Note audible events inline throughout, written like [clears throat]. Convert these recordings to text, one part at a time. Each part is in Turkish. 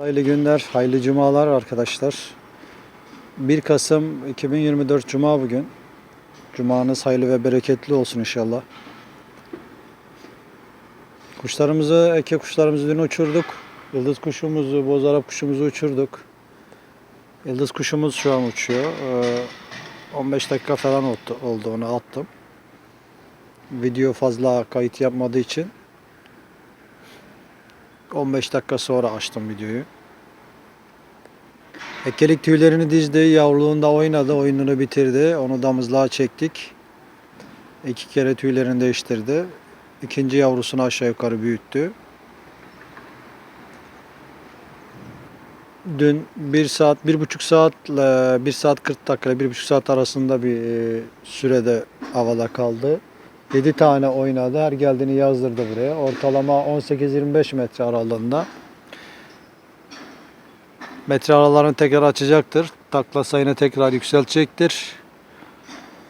Hayırlı günler, hayırlı cumalar arkadaşlar. 1 Kasım 2024 Cuma bugün. Cumanız hayırlı ve bereketli olsun inşallah. Kuşlarımızı, eke kuşlarımızı dün uçurduk. Yıldız kuşumuzu, boz Arap kuşumuzu uçurduk. Yıldız kuşumuz şu an uçuyor. Ee, 15 dakika falan oldu onu attım. Video fazla kayıt yapmadığı için 15 dakika sonra açtım videoyu. Ekkelik tüylerini dizdi, yavruluğunda oynadı, oyununu bitirdi. Onu damızlığa çektik. İki kere tüylerini değiştirdi. İkinci yavrusunu aşağı yukarı büyüttü. Dün 1 saat, bir buçuk saatle 1 saat 40 dakika ile 1,5 saat arasında bir e, sürede havada kaldı. 7 tane oynadı. Her geldiğini yazdırdı buraya. Ortalama 18-25 metre aralığında. Metre aralarını tekrar açacaktır. Takla sayını tekrar yükseltecektir.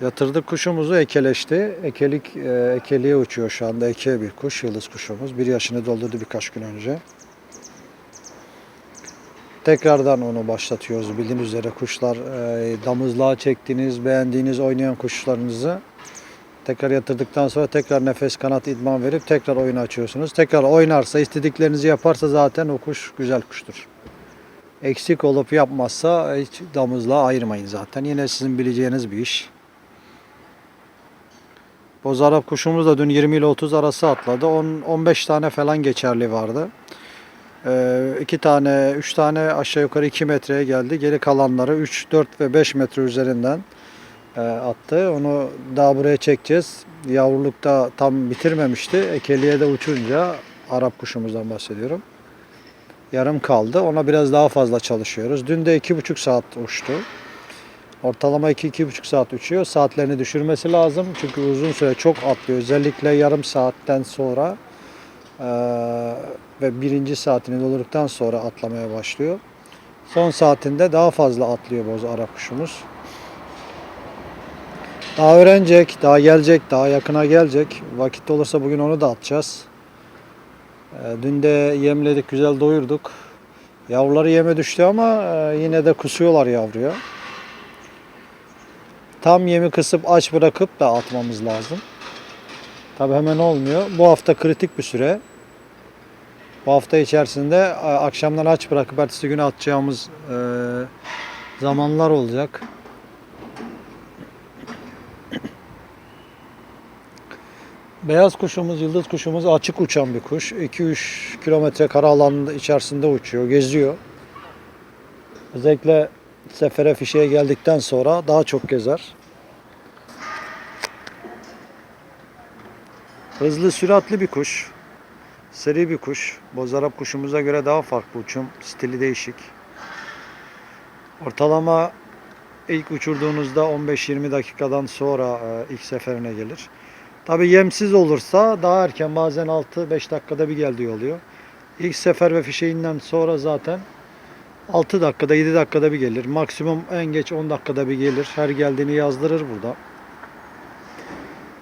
Yatırdık kuşumuzu ekeleşti. Ekelik e, ekeliğe uçuyor şu anda. Eke bir kuş, yıldız kuşumuz. Bir yaşını doldurdu birkaç gün önce. Tekrardan onu başlatıyoruz. Bildiğiniz üzere kuşlar e, damızlığa çektiğiniz, beğendiğiniz oynayan kuşlarınızı Tekrar yatırdıktan sonra tekrar nefes kanat idman verip tekrar oyunu açıyorsunuz. Tekrar oynarsa, istediklerinizi yaparsa zaten o kuş güzel kuştur. Eksik olup yapmazsa hiç damızla ayırmayın zaten. Yine sizin bileceğiniz bir iş. Boz Arap kuşumuz da dün 20 ile 30 arası atladı. 10, 15 tane falan geçerli vardı. 2 tane, 3 tane aşağı yukarı 2 metreye geldi. Geri kalanları 3, 4 ve 5 metre üzerinden attı. Onu daha buraya çekeceğiz. Yavrulukta tam bitirmemişti. Ekeliğe de uçunca Arap kuşumuzdan bahsediyorum. Yarım kaldı. Ona biraz daha fazla çalışıyoruz. Dün de iki buçuk saat uçtu. Ortalama iki iki buçuk saat uçuyor. Saatlerini düşürmesi lazım. Çünkü uzun süre çok atlıyor. Özellikle yarım saatten sonra e, ve birinci saatini doldurduktan sonra atlamaya başlıyor. Son saatinde daha fazla atlıyor boz Arap kuşumuz. Daha öğrenecek, daha gelecek, daha yakına gelecek. Vakit olursa bugün onu da atacağız. Ee, Dün de yemledik, güzel doyurduk. Yavruları yeme düştü ama e, yine de kusuyorlar yavruya. Tam yemi kısıp aç bırakıp da atmamız lazım. Tabi hemen olmuyor. Bu hafta kritik bir süre. Bu hafta içerisinde e, akşamdan aç bırakıp ertesi günü atacağımız e, zamanlar olacak. Beyaz kuşumuz, yıldız kuşumuz açık uçan bir kuş. 2-3 kilometre kara alanında içerisinde uçuyor, geziyor. Özellikle sefere fişeğe geldikten sonra daha çok gezer. Hızlı, süratli bir kuş. Seri bir kuş. Boz Arap kuşumuza göre daha farklı uçum. Stili değişik. Ortalama ilk uçurduğunuzda 15-20 dakikadan sonra e, ilk seferine gelir. Tabi yemsiz olursa daha erken bazen 6-5 dakikada bir geldiği oluyor. İlk sefer ve fişeğinden sonra zaten 6 dakikada 7 dakikada bir gelir. Maksimum en geç 10 dakikada bir gelir. Her geldiğini yazdırır burada.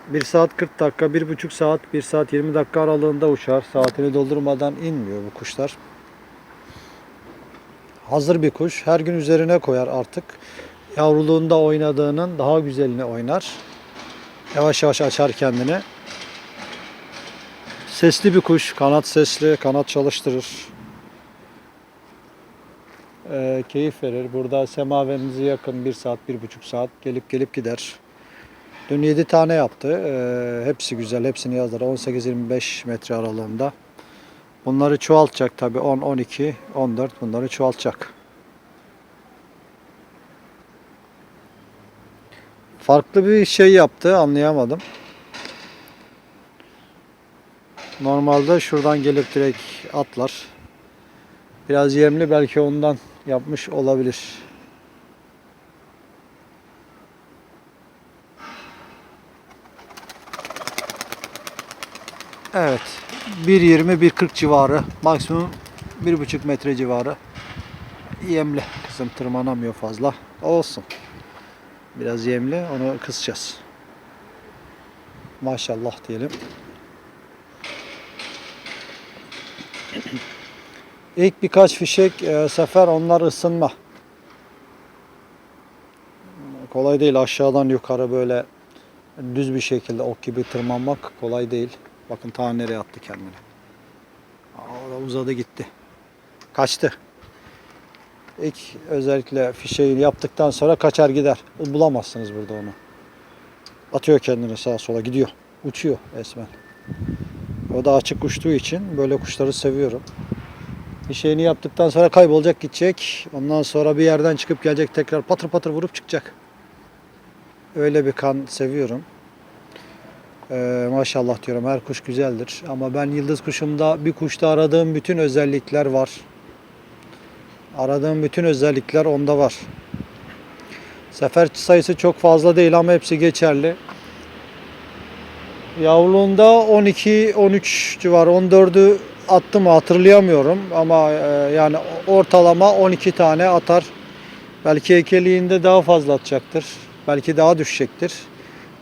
1 saat 40 dakika, 1,5 saat, 1 saat 20 dakika aralığında uçar. Saatini doldurmadan inmiyor bu kuşlar. Hazır bir kuş. Her gün üzerine koyar artık. Yavruluğunda oynadığının daha güzelini oynar. Yavaş yavaş açar kendini. Sesli bir kuş. Kanat sesli. Kanat çalıştırır. Ee, keyif verir. Burada semaverinize yakın 1 saat, 1,5 saat gelip gelip gider. Dün 7 tane yaptı. Ee, hepsi güzel. Hepsini yazdılar. 18-25 metre aralığında. Bunları çoğaltacak tabii. 10, 12, 14 bunları çoğaltacak. Farklı bir şey yaptı anlayamadım. Normalde şuradan gelip direkt atlar. Biraz yemli belki ondan yapmış olabilir. Evet. 1.20-1.40 civarı. Maksimum 1.5 metre civarı. Yemli. Kızım tırmanamıyor fazla. Olsun. Biraz yemli onu kısacağız. Maşallah diyelim. [clears throat] İlk birkaç fişek e, sefer onlar ısınma. Kolay değil aşağıdan yukarı böyle düz bir şekilde ok gibi tırmanmak kolay değil. Bakın ta nereye attı kendini. Aa, uzadı gitti. Kaçtı. İlk özellikle fişeği yaptıktan sonra kaçar gider. Bulamazsınız burada onu. Atıyor kendini sağa sola gidiyor. Uçuyor resmen. O da açık uçtuğu için böyle kuşları seviyorum. Bir şeyini yaptıktan sonra kaybolacak gidecek. Ondan sonra bir yerden çıkıp gelecek tekrar patır patır vurup çıkacak. Öyle bir kan seviyorum. Ee, maşallah diyorum her kuş güzeldir. Ama ben yıldız kuşumda bir kuşta aradığım bütün özellikler var. Aradığım bütün özellikler onda var. Sefer sayısı çok fazla değil ama hepsi geçerli. Yavruluğunda 12-13 civarı 14'ü attım hatırlayamıyorum ama e, yani ortalama 12 tane atar. Belki ekeliğinde daha fazla atacaktır. Belki daha düşecektir.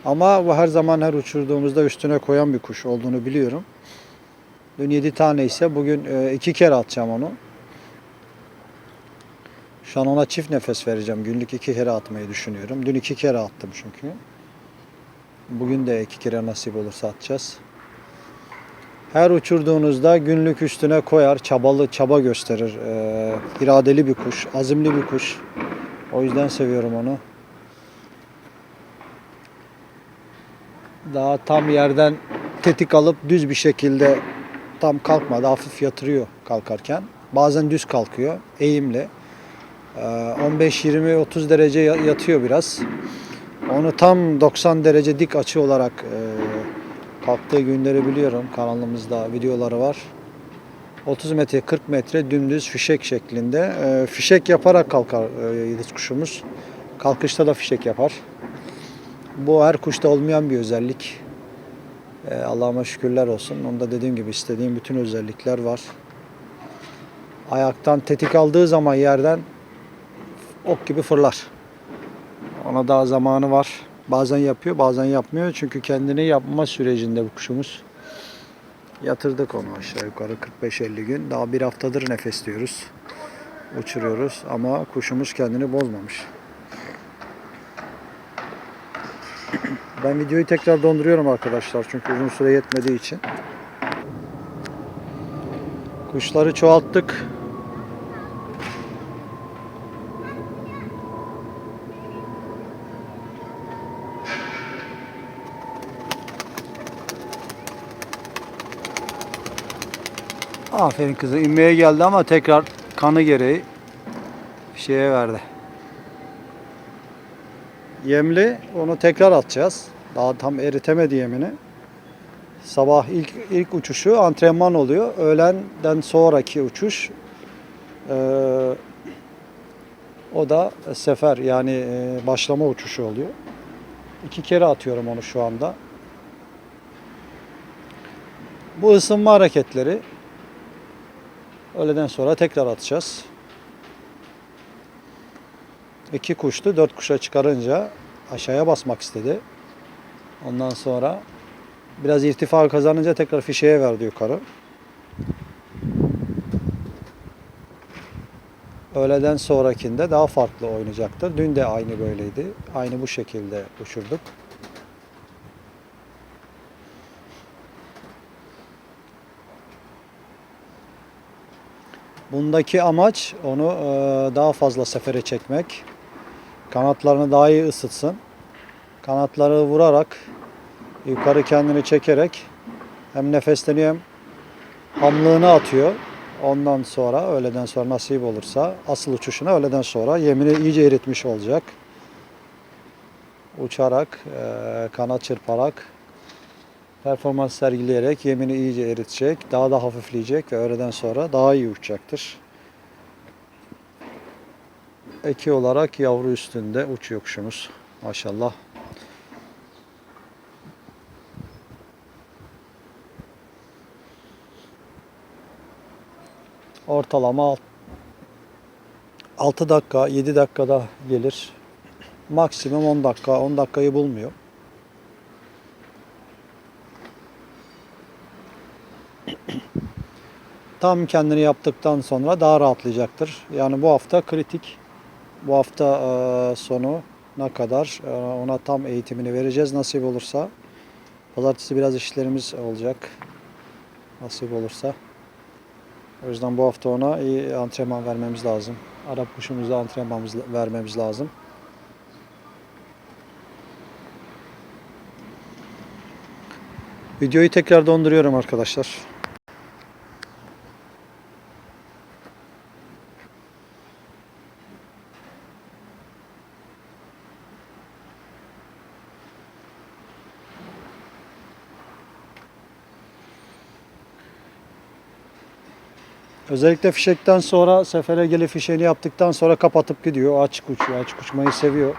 Ama her zaman her uçurduğumuzda üstüne koyan bir kuş olduğunu biliyorum. Dün 7 tane ise bugün 2 kere atacağım onu. Şu an ona çift nefes vereceğim. Günlük 2 kere atmayı düşünüyorum. Dün 2 kere attım çünkü. Bugün de 2 kere nasip olursa atacağız. Her uçurduğunuzda günlük üstüne koyar, çabalı, çaba gösterir. Ee, iradeli bir kuş, azimli bir kuş. O yüzden seviyorum onu. Daha tam yerden tetik alıp düz bir şekilde tam kalkmadı. Hafif yatırıyor kalkarken. Bazen düz kalkıyor, eğimli. Ee, 15-20-30 derece ya- yatıyor biraz. Onu tam 90 derece dik açı olarak e, kalktığı günleri biliyorum. Kanalımızda videoları var. 30 metre 40 metre dümdüz fişek şeklinde. E, fişek yaparak kalkar e, yıldız kuşumuz. Kalkışta da fişek yapar. Bu her kuşta olmayan bir özellik. Allah'ıma şükürler olsun. Onda dediğim gibi istediğim bütün özellikler var. Ayaktan tetik aldığı zaman yerden ok gibi fırlar. Ona daha zamanı var. Bazen yapıyor, bazen yapmıyor. Çünkü kendini yapma sürecinde bu kuşumuz. Yatırdık onu aşağı yukarı 45-50 gün. Daha bir haftadır nefesliyoruz. Uçuruyoruz ama kuşumuz kendini bozmamış. Ben videoyu tekrar donduruyorum arkadaşlar çünkü uzun süre yetmediği için. Kuşları çoğalttık. Aferin kızı. inmeye geldi ama tekrar kanı gereği şeye verdi. Yemli onu tekrar atacağız. Daha tam eritemedi yemini. Sabah ilk ilk uçuşu antrenman oluyor. Öğlenden sonraki uçuş eee, o da sefer yani eee, başlama uçuşu oluyor. İki kere atıyorum onu şu anda. Bu ısınma hareketleri Öğleden sonra tekrar atacağız. İki kuştu. Dört kuşa çıkarınca aşağıya basmak istedi. Ondan sonra biraz irtifa kazanınca tekrar fişeye verdi yukarı. Öğleden sonrakinde daha farklı oynayacaktır. Dün de aynı böyleydi. Aynı bu şekilde uçurduk. Bundaki amaç onu e, daha fazla sefere çekmek. Kanatlarını daha iyi ısıtsın. Kanatları vurarak yukarı kendini çekerek hem nefesleniyor hem hamlığını atıyor. Ondan sonra öğleden sonra nasip olursa asıl uçuşuna öğleden sonra yemini iyice eritmiş olacak. Uçarak, e, kanat çırparak performans sergileyerek yemini iyice eritecek, daha da hafifleyecek ve öğleden sonra daha iyi uçacaktır. Eki olarak yavru üstünde uçuyor kuşumuz. Maşallah. Ortalama 6 dakika, 7 dakikada gelir. Maksimum 10 dakika, 10 dakikayı bulmuyor. Tam kendini yaptıktan sonra daha rahatlayacaktır. Yani bu hafta kritik. Bu hafta e, sonu ne kadar e, ona tam eğitimini vereceğiz nasip olursa. Pazartesi biraz işlerimiz olacak. Nasip olursa. O yüzden bu hafta ona iyi antrenman vermemiz lazım. Arap kuşumuza antrenmanımız vermemiz lazım. Videoyu tekrar donduruyorum arkadaşlar. Özellikle fişekten sonra sefere gelip fişeğini yaptıktan sonra kapatıp gidiyor. Açık uçuyor. Açık uçmayı seviyor.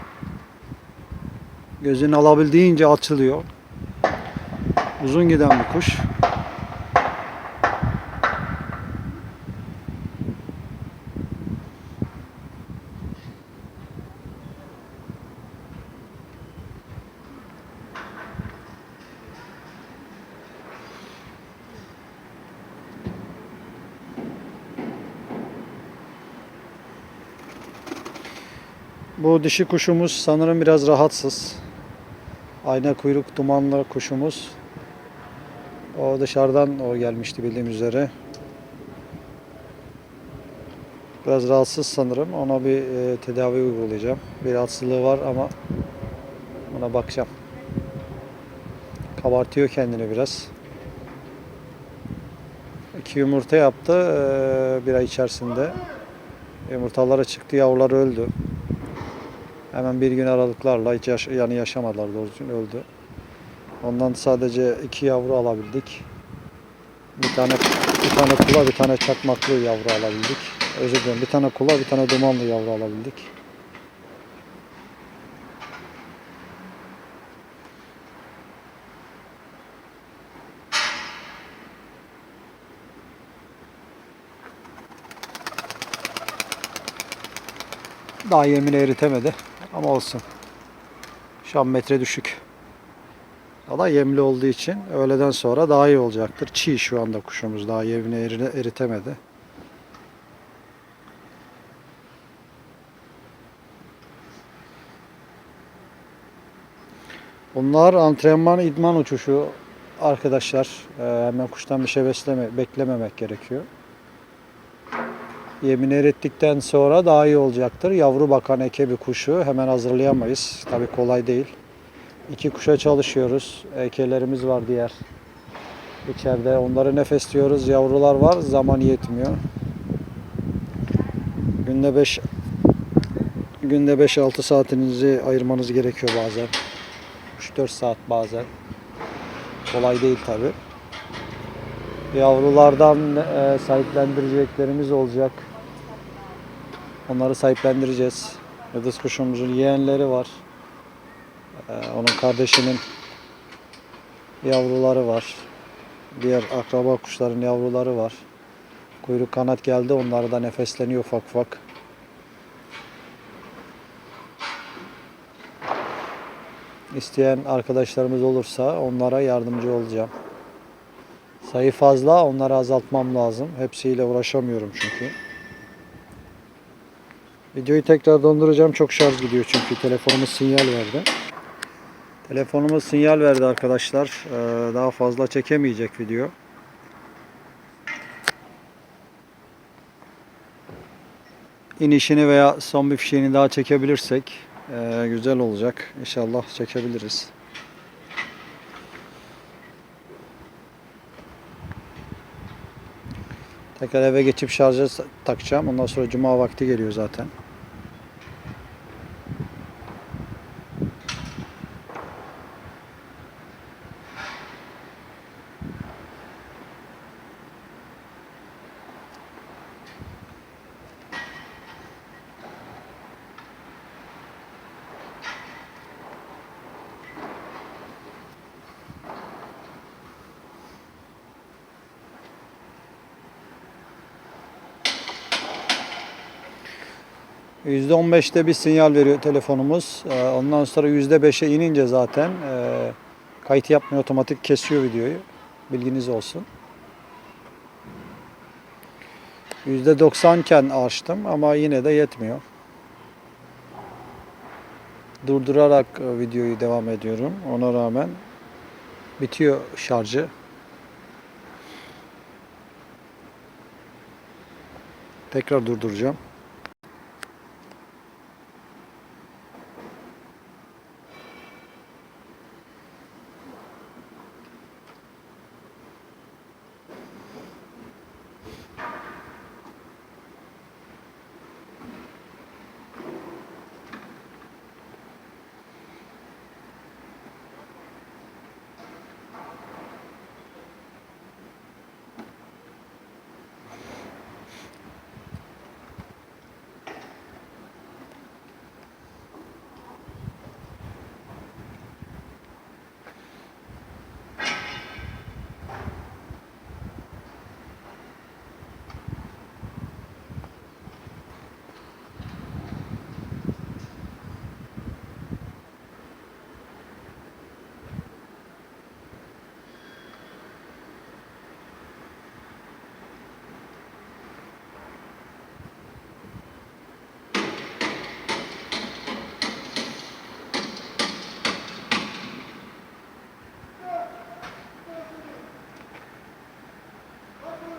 Gözünü alabildiğince açılıyor. Uzun giden bir kuş. Bu dişi kuşumuz sanırım biraz rahatsız. Ayna kuyruk dumanlı kuşumuz. O dışarıdan o gelmişti bildiğim üzere. Biraz rahatsız sanırım. Ona bir e, tedavi uygulayacağım. Bir rahatsızlığı var ama ona bakacağım. Kabartıyor kendini biraz. İki yumurta yaptı e, bir ay içerisinde. Yumurtaları çıktı, yavrular öldü. Hemen bir gün aralıklarla hiç yaş- yani yaşamadılar doğru düzgün öldü. Ondan sadece iki yavru alabildik. Bir tane bir tane kula bir tane çakmaklı yavru alabildik. Özür dilerim. Bir tane kula bir tane dumanlı yavru alabildik. Daha yemini eritemedi ama olsun. Şu an metre düşük. Da yemli olduğu için öğleden sonra daha iyi olacaktır. Çiğ şu anda kuşumuz daha yemini eri- eritemedi. Bunlar antrenman idman uçuşu arkadaşlar. Ee, hemen kuştan bir şey besleme, beklememek gerekiyor. Yemin erittikten sonra daha iyi olacaktır. Yavru bakan eke bir kuşu hemen hazırlayamayız. Tabii kolay değil. İki kuşa çalışıyoruz. Ekelerimiz var diğer. İçeride onları nefesliyoruz. Yavrular var. Zaman yetmiyor. Günde 5 günde 5-6 saatinizi ayırmanız gerekiyor bazen. 3-4 saat bazen. Kolay değil tabi. Yavrulardan e, sahiplendireceklerimiz olacak. Onları sahiplendireceğiz. Yıldız kuşumuzun yeğenleri var. Ee, onun kardeşinin yavruları var. Diğer akraba kuşların yavruları var. Kuyruk kanat geldi. Onlar da nefesleniyor ufak ufak. İsteyen arkadaşlarımız olursa onlara yardımcı olacağım. Sayı fazla, onları azaltmam lazım. Hepsiyle uğraşamıyorum çünkü. Videoyu tekrar donduracağım. Çok şarj gidiyor çünkü telefonumuz sinyal verdi. Telefonumuz sinyal verdi arkadaşlar. Ee, Daha fazla çekemeyecek video. İnişini veya son bir fişeğini daha çekebilirsek ee, güzel olacak. İnşallah çekebiliriz. Tekrar eve geçip şarja takacağım. Ondan sonra cuma vakti geliyor zaten. %15'te bir sinyal veriyor telefonumuz. Ee, Ondan sonra %5'e inince zaten e, kayıt yapmıyor otomatik kesiyor videoyu. Bilginiz olsun. %90 iken açtım ama yine de yetmiyor. Durdurarak e, videoyu devam ediyorum. Ona rağmen bitiyor şarjı. Tekrar durduracağım.